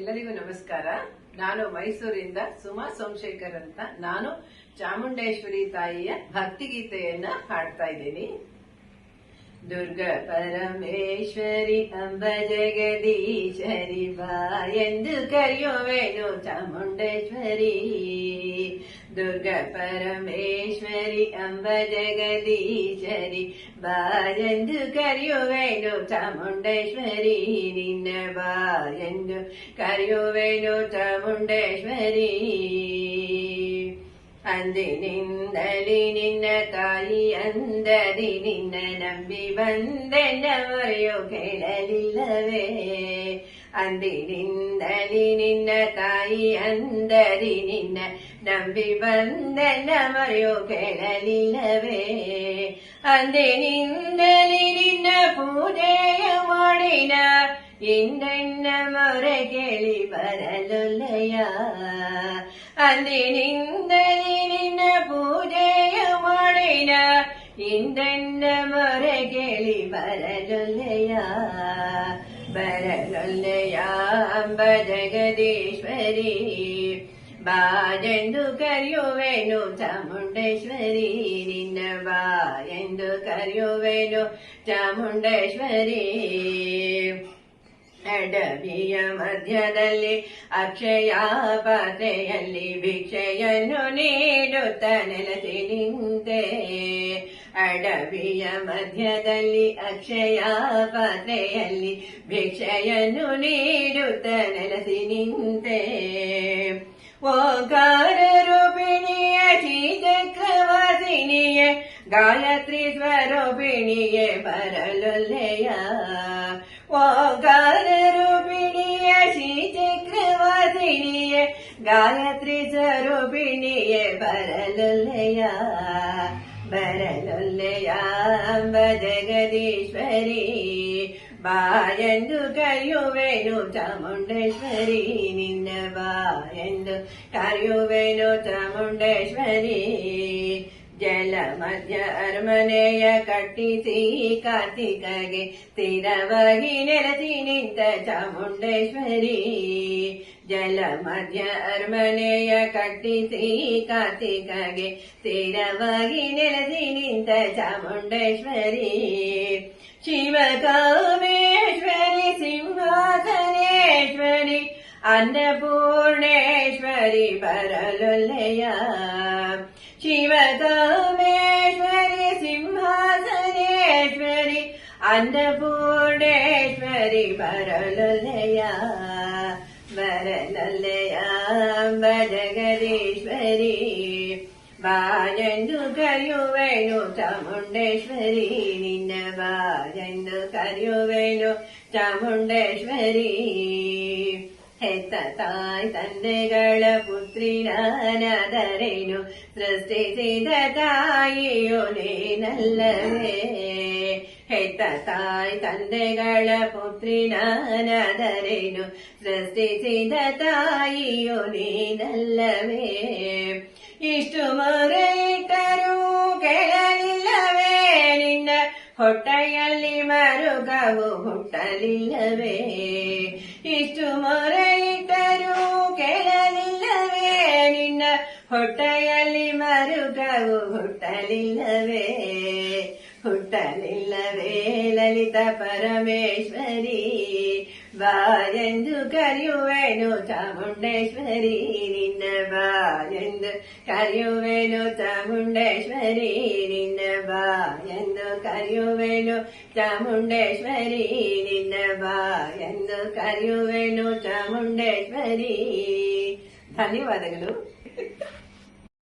ಎಲ್ಲರಿಗೂ ನಮಸ್ಕಾರ. ನಾನು ಮೈಸೂರಿಂದ ಸುಮಾ ಸೋಮಶೇಖರ್ ಅಂತ. ನಾನು ಚಾಮುಂಡೇಶ್ವರಿ ತಾಯಿಯ ಭಕ್ತಿಗೀತೆಯನ್ನ ಹಾಡ್ತಾ ಇದ್ದೀನಿ. ದುರ್ಗ ಪರಮೇಶ್ವರಿ ಅಂಬ ಜಗದೀಶ್ವರಿ ಬಾ ಎಂದು ಕರೆಯುವೆನು ಚಾಮುಂಡೇಶ್ವರಿ. दुर्ग परमेश्वरि अम्ब जगदीशरि ഭാരന്തു കരയുവേനു ചമുണ്ടേശ്വരി നിന്നെ ഭാരന്തു കരയുവേനു ചമുണ്ടേശ്വരി. അന്തിനിന്തലി നിന്ന തായി അന്തരി നിന്നെ നമ്പി വന്ദനവറിയോ കേളലില്ലവേ ಅಂದಿನಿಂದಲಿ ನಿನ್ನ ತಾಯಿ ಅಂದರಿ ನಿನ್ನ ನಂಬಿ ಬಂದೆನ್ನವರೆಯೋ ಕೇಳಲಿಲ್ಲವೇ ಅಂದಿನಿಂದಲಿ ನಿನ್ನ ಪೂಜೆಯ ಮಾಡಿನ ಇಂದೆನ್ನ ಮೊರೆ ಕೇಳಿ ಬರಲೊಲ್ಲಯ್ಯ ಅಂದಿನಿಂದಲಿ ನಿನ್ನ ಪೂಜೆಯ ಮಾಡಿನ ಇಂದೆನ್ನ ಮೊರೆ ಕೇಳಿ ಬರಲೊಲ್ಲಯ್ಯ ಬರಲೊಲ್ಲಯ್ಯ ಅಂಬ ಜಗದೀಶ್ವರಿ ಬಾಜೆಂದು ಕರೆಯುವೆನು ಚಾಮುಂಡೇಶ್ವರಿ ನಿನ್ನ ಬಾ ಎಂದು ಕರೆಯುವೆನು ಚಾಮುಂಡೇಶ್ವರಿ ಅಡವಿಯ ಮಧ್ಯದಲ್ಲಿ ಅಕ್ಷಯ ಪಾತ್ರೆಯಲ್ಲಿ ಭಿಕ್ಷೆಯನ್ನು ನೀಡುತ್ತ ನೆಲೆಸಿ ನಿಂತೆ ಅಡವಿಯ ಮಧ್ಯದಲ್ಲಿ, ಅಕ್ಷಯ ಪಾತ್ರೆಯಲ್ಲಿ ಭಿಕ್ಷೆಯನ್ನು ನೀಡುತ್ತ ನೆಲೆಸಿ ನಿಂತೆ. ಓಂಕಾರ ರೂಪಿಣಿಯ ಶ್ರೀಚಕ್ರವಾಸಿನಿಯೇ, ಗಾಯತ್ರಿ ಸ್ವರೂಪಿಣಿಯೇ ಬರಲೊಲ್ಲೆಯ. ಓಂಕಾರ ರೂಪಿಣಿಯ ಶ್ರೀಚಕ್ರವಾಸಿನಿಯೇ, ಗಾಯತ್ರಿ ಸ್ವರೂಪಿಣಿಯೇ ಬರಲೊಲ್ಲೆಯ. സാംബ ജഗദീശ്വരി ബായു കയുവേനു ചാമുണ്ടേശ്വരി നിന്ന ബായു കയുവേനു ചാമുണ്ടേശ്വരി. ಜಲ ಮಧ್ಯ ಅರಮನೆಯ ಕಟ್ಟಿಸಿ ಕಾರ್ತಿಕಗೆ ಸ್ಥಿರವಾಗಿ ನೆಲೆಸಿ ನಿಂತ ಚಾಮುಂಡೇಶ್ವರಿ ಜಲ ಮಧ್ಯ ಅರಮನೆಯ ಕಟ್ಟಿಸಿ ಕಾರ್ತಿಕಗೆ ಸ್ಥಿರವಾಗಿ ನೆಲೆಸಿ ನಿಂತ ಚಾಮುಂಡೇಶ್ವರಿ ಶಿವಕಾಮೇಶ್ವರಿ ಸಿಂಹಾಸನೇಶ್ವರಿ ಅನ್ನಪೂರ್ಣೇಶ್ವರಿ ಬರಲೊಲ್ಲೆಯ ശിവതമേശ്വരി സിംഹാസനേശ്വരി അന്നപൂർണേശ്വരി വരലല്ലയ വരലല്ലയ വരഗരീശ്വരി ബാലന്നു കരുവേണു ചാമുണ്ടേശ്വരി നിന്ന ബാലന്നു കരുവേണു ചാമുണ്ടേശ്വരി. ಹೆತ್ತ ತಾಯಿ ತಂದೆಗಳ ಪುತ್ರಿ ನಾನಾದರೇನು ಸೃಷ್ಟಿಸಿದ ತಾಯಿಯು ನೀನಲ್ಲವೇ ಹೆತ್ತ ತಾಯಿ ತಂದೆಗಳ ಪುತ್ರಿ ನಾನಾದರೇನು ಸೃಷ್ಟಿಸಿದ ತಾಯಿಯು ನೀನಲ್ಲವೇ ಇಷ್ಟು ಮೊರೆಯಿಟ್ಟರೂ ಕೇಳಲಿಲ್ಲವೇ ನಿನ್ನ ಹೊಟ್ಟೆಯಲ್ಲಿ ಮರುಗವು ಹುಟ್ಟಲಿಲ್ಲವೇ ಇಷ್ಟು ಮೊರೆಯಿಟ್ಟರೂ ಕೇಳಲಿಲ್ಲವೇ ನಿನ್ನ ಹೊಟ್ಟೆಯಲ್ಲಿ ಮರುಗವು ಹುಟ್ಟಲಿಲ್ಲವೇ ಹುಟ್ಟಲಿಲ್ಲವೇ ಲಲಿತ ಪರಮೇಶ್ವರಿ ಬಾಯೆಂದು ಕರೆಯುವೆನು ಚಾಮುಂಡೇಶ್ವರಿ ನಿನ್ನ ಬಾಯೆಂದು ಕರೆಯುವೆನು ಚಾಮುಂಡೇಶ್ವರಿ ನಿನ್ನ ಬಾಯೆಂದು ಕರೆಯುವೆನು ಚಾಮುಂಡೇಶ್ವರಿ ನಿನ್ನ ಬಾಯೆಂದು ಕರೆಯುವೆನು ಚಾಮುಂಡೇಶ್ವರಿ ಧನ್ಯವಾದಗಳು